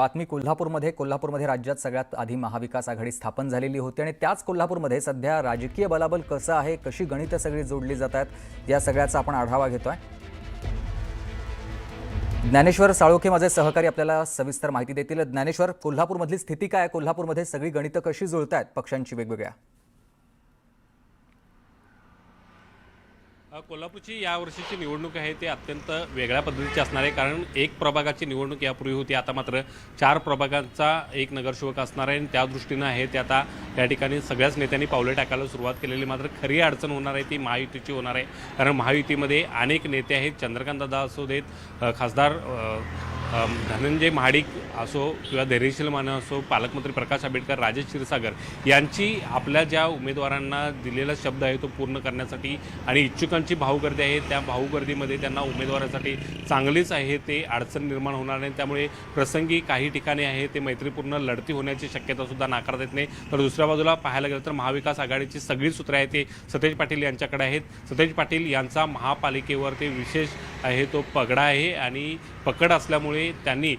बातमी कोल्हापूरमध्ये. कोल्हापूरमध्ये राज्यात सगळ्यात आधी महाविकास आघाडी स्थापन झालेली होती आणि त्याच कोल्हापूरमध्ये सध्या राजकीय बलाबल कसं आहे कशी गणितं सगळी जोडली जात आहेत या सगळ्याचा आपण आढावा घेतोय. ज्ञानेश्वर साळोखे माझे सहकारी आपल्याला सविस्तर माहिती देतील. ज्ञानेश्वर कोल्हापूरमधली स्थिती काय आहे? कोल्हापूरमध्ये सगळी गणितं कशी जुळत आहेत पक्षांची वेगवेगळ्या. कोल्हापूरची या वर्षीची निवडणूक आहे ते अत्यंत वेगळ्या पद्धतीची असणार आहे. कारण एक प्रभागाची निवडणूक यापूर्वी होती आता मात्र चार प्रभागांचा एक नगरसेवक असणार आहे. आणि त्या दृष्टीनं आहे ते आता या ठिकाणी सगळ्याच नेत्यांनी पावले टाकायला सुरुवात केलेली. मात्र खरी अडचण होणार आहे ती महायुतीची होणार आहे. कारण महायुतीमध्ये अनेक नेते आहेत. चंद्रकांत दादा असू देत खासदार धनंजय महाडिक असो किंवा धैर्यशील माने असो पालकमंत्री प्रकाश आंबेडकर राजेश क्षीरसागर यांची आपल्या ज्या उमेदवारांना दिलेला शब्द आहे तो पूर्ण करण्यासाठी आणि इच्छुकांची भाऊगर्दी आहे त्या भाऊगर्दीमध्ये त्यांना उमेदवारासाठी चांगलीच आहे ते अडचण निर्माण होणार नाही. त्यामुळे प्रसंगी काही ठिकाणी आहे ते मैत्रीपूर्ण लढती होण्याची शक्यता सुद्धा नाकारता येत नाही. तर दुसऱ्या बाजूला पाहायला गेलं तर महाविकास आघाडीची सगळी सूत्रे आहेत ते सतेज पाटील यांच्याकडे आहेत. सतेज पाटील यांचा महापालिकेवर ते विशेष आहे तो पगडा आहे आणि पकड असल्यामुळे त्यांनी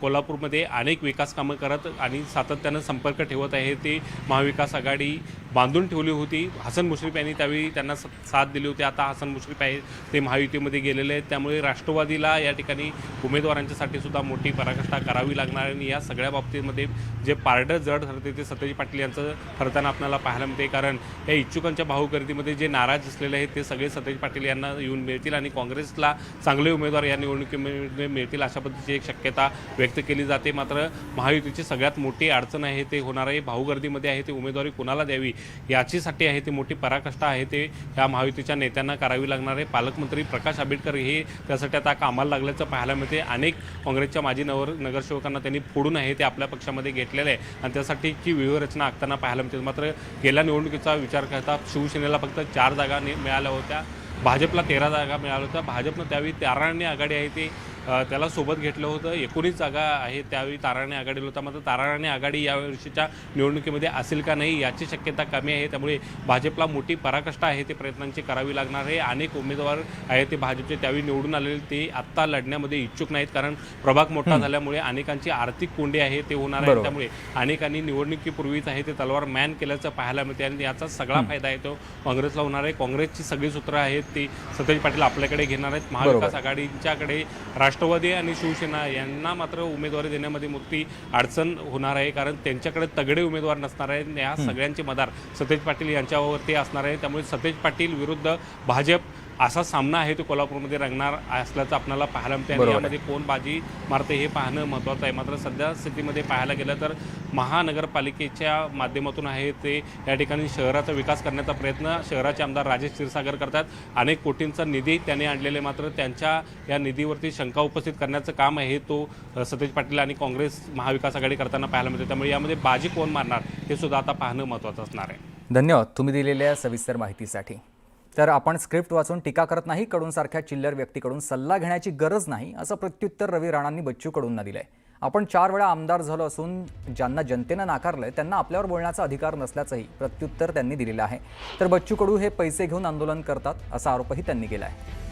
कोल्हापूरमध्ये अनेक विकास कामं करत आणि सातत्यानं संपर्क ठेवत आहे. ते महाविकास आघाडी बांधून ठेवली होती. हसन मुश्रीफ यांनी त्यावेळी त्यांना साथ दिली होती. आता हसन मुश्रीफ आहे ते महायुतीमध्ये गेलेले आहेत. त्यामुळे राष्ट्रवादीला या ठिकाणी उमेदवारांच्यासाठी सुद्धा मोठी पराकाष्ठा करावी लागणार आणि या सगळ्या बाबतीमध्ये जे पारडं जड ठरते ते सतेज पाटील यांचं ठरताना आपल्याला पाहायला मिळते. कारण या इच्छुकांच्या भाऊगर्दीमध्ये जे नाराज असलेले आहेत ते सगळे सतेज पाटील यांना येऊन मिळतील आणि काँग्रेसला चांगले उमेदवार या निवडणुकीमध्ये मिळतील अशा पद्धतीची एक शक्यता व्यक्त केली जाते. मात्र महायुतीची सगळ्यात मोठी अडचण आहे ते होणार आहे भाऊगर्दीमध्ये आहे ते उमेदवारी कुणाला द्यावी याचीसाठी आहे ती मोठी पराकष्टा आहे ते या महायुतीच्या नेत्यांना करावी लागणार. आहे पालकमंत्री प्रकाश आंबेडकर हे त्यासाठी आता कामाला लागल्याचं पाहायला मिळते. अनेक काँग्रेसच्या माजी नवर नगरसेवकांना त्यांनी फोडून आहे ते आपल्या पक्षामध्ये घेतलेलं आहे आणि त्यासाठीची व्यूहरचना आखताना पाहायला मिळते. मात्र गेल्या निवडणुकीचा विचार करता शिवसेनेला फक्त चार जागा मिळाल्या होत्या. भाजपला तेरा जागा मिळाल्या होत्या. भाजपनं त्यावेळी ताराणी आघाडी आहे ती त्याला सोबत घेतलं होतं. एकोणीस जागा आहे त्यावेळी ताराणी आघाडीला होता. मात्र ताराणी आघाडी या वर्षीच्या निवडणुकीमध्ये असेल का नाही याची शक्यता कमी आहे. त्यामुळे भाजपला मोठी पराकाष्ठा आहे ते प्रयत्नांची करावी लागणार आहे. अनेक उमेदवार आहेत ते भाजपचे. त्यावेळी निवडून आलेले ते आत्ता लढण्यामध्ये इच्छुक नाहीत. कारण प्रभाग मोठा झाल्यामुळे अनेकांची आर्थिक कोंडी आहे ते होणार आहे. त्यामुळे अनेकांनी निवडणुकीपूर्वीच आहे ते तलवार मॅन केल्याचं पाहायला मिळते आणि याचा सगळा फायदा आहे तो काँग्रेसला होणार आहे. काँग्रेसची सगळी सूत्र आहेत ती सतेज पाटील आपल्याकडे घेणार आहेत. महाविकास आघाडीच्याकडे राष्ट्रवादी आणि शिवसेना यांना मात्र उमेदवारी देण्यामध्ये मोठी अडचण होणार आहे कारण त्यांच्याकडे तगडे उमेदवार नसणार आहेत. या सगळ्यांचे मदार सतेज पाटील यांच्यावरती असणार आहे त्यामुळे सतेज पाटील विरुद्ध भाजप असा सामना आहे तो कोल्हापूरमध्ये रंगणार असल्याचं आपल्याला पाहायला मिळते. यामध्ये कोण बाजी मारते हे पाहणं महत्त्वाचं आहे. मात्र सध्या स्थितीमध्ये पाहायला गेलं तर महानगरपालिकेच्या माध्यमातून आहे ते या ठिकाणी शहराचा विकास करण्याचा प्रयत्न. शहराचे आमदार राजेश क्षीरसागर करतात. अनेक कोटींचा निधी त्यांनी आणलेले मात्र त्यांच्या या निधीवरती शंका उपस्थित करण्याचं काम आहे तो सतेज पाटील आणि काँग्रेस महाविकास आघाडी करताना पाहायला मिळते त्यामुळे यामध्ये बाजी कोण मारणार हे सुद्धा आता पाहणं महत्त्वाचं असणार आहे. धन्यवाद. तुम्ही दिलेल्या सविस्तर माहितीसाठी. तर आपण स्क्रिप्ट वाचून टीका करत नाही कडूनसारख्या चिल्लर व्यक्तीकडून सल्ला घेण्याची गरज नाही असं प्रत्युत्तर रवी राणांनी बच्चू कडूंना दिलंय. आपण चार वेळा आमदार झालो असून ज्यांना जनतेनं नाकारलंय त्यांना आपल्यावर बोलण्याचा अधिकार नसल्याचंही प्रत्युत्तर त्यांनी दिलेलं आहे. तर बच्चू कडू हे पैसे घेऊन आंदोलन करतात असा आरोपही त्यांनी केला आहे